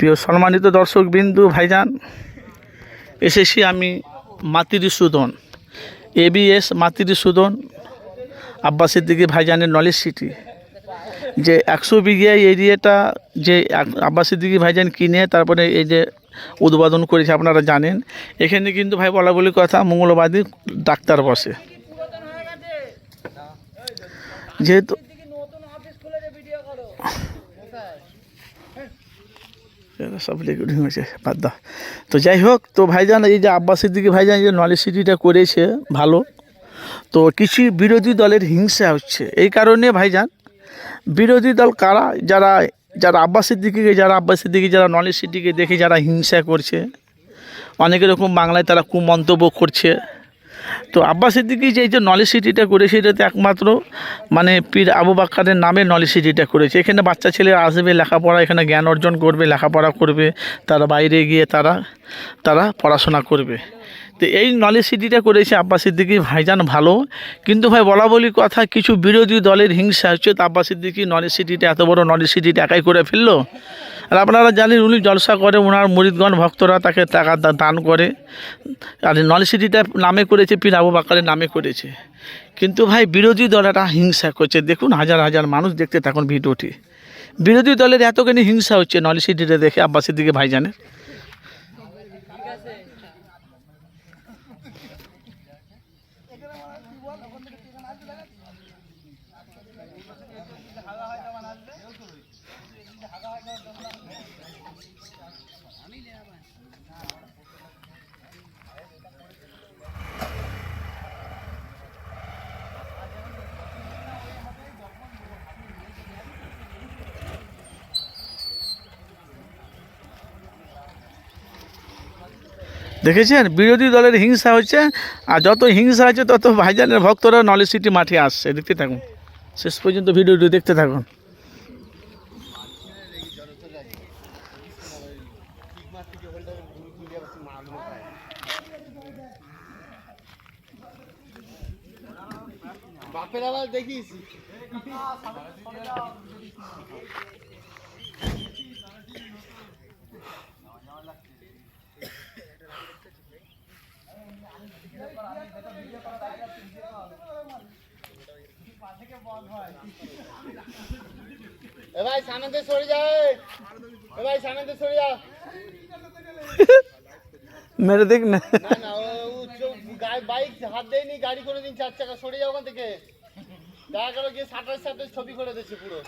প্রিয় সম্মানিত দর্শক বিন্দু ভাইজান, এসেছি আমি মাতৃসুদন এবিএস মাতৃসুদন আব্বাস সিদ্দিকী ভাইজানের নলেজ সিটি। যে একশো বিঘা এরিয়াটা যে আব্বাস সিদ্দিকী ভাইজান কিনে, তারপরে এই যে উদ্বোধন করেছে, আপনারা জানেন। এখানে কিন্তু ভাই বলা বলি কথা, মঙ্গলবাদী ডাক্তার বসে। যেহেতু সব রেকর্ডিং হয়েছে বাদ দাও। তো যাই হোক, তো ভাইজান, এই যে আব্বাস সিদ্দিকী ভাইজান যে নলেজ সিটিটা করেছে, ভালো। তো কিছু বিরোধী দলের হিংসা হচ্ছে। এই কারণে ভাইজান, বিরোধী দল কারা? যারা যারা আব্বাস সিদ্দিকিকে, যারা আব্বাসের দিকে যারা নলেজ সিটিকে দেখে যারা হিংসা করছে, অনেক রকম বাংলায় তারা কুমন্তব্য করছে। তো আব্বাস সিদ্দিকি যে এই যে নলেজ সিটিটা করেছে, এটাতে একমাত্র মানে পীর আবু বাক্কারের নামে নলেজ সিটিটা করেছে। এখানে বাচ্চা ছেলে আসবে, লেখাপড়া, এখানে জ্ঞান অর্জন করবে, লেখাপড়া করবে, তারা বাইরে গিয়ে তারা তারা পড়াশোনা করবে। তো এই নলেজ সিটিটা করেছে আব্বাস সিদ্দিকি, ভাইজান ভালো। কিন্তু ভাই, বলা বলি কথা, কিছু বিরোধী দলের হিংসা হচ্ছে, তো আব্বাস সিদ্দিকি নলেজ সিটিটা এত বড় নলেজ সিটিটা একাই করে ফেলল? আর আপনারা জানেন, উনি জলসা করে ওনার মুরিদগণ ভক্তরা তাকে টাকা দান করে। আর নলেজ সিটিটা নামে করেছে, পীর আবু বাকারের নামে করেছে। কিন্তু ভাই, বিরোধী দলেরা হিংসা করছে। দেখুন, হাজার হাজার মানুষ দেখতে থাকুন ভিডিওটি। বিরোধী দলের এতখানি হিংসা হচ্ছে নলেজ সিটিটা দেখে আব্বাস সিদ্দিকি ভাইজানের। হাওয়া হয় তখন আসবে দেখেছেন? বিরোধী দলের হিংসা হচ্ছে, আর যত হিংসা আছে, তত ভাইজানের ভক্তরা নলেজ সিটি মাঠে আসছে। দেখতে থাকুন। শেষ পর্যন্ত ভিডিওটি দেখতে থাকুন। বাপের আবার দেখিস এ ভাই সামনে দিয়ে সরে যা এ। ভাই সামনে দিয়ে সরে যা। মেরে দেখ না। না না ও ও চো- গায়ে বাইক হাত দেয়নি গাড়ি করে দিন চার চাকা সরে যাও ওখান থেকে। দেখা গেল গিয়ে সাঁটার সাথে ছবি করে দিচ্ছে পুরো।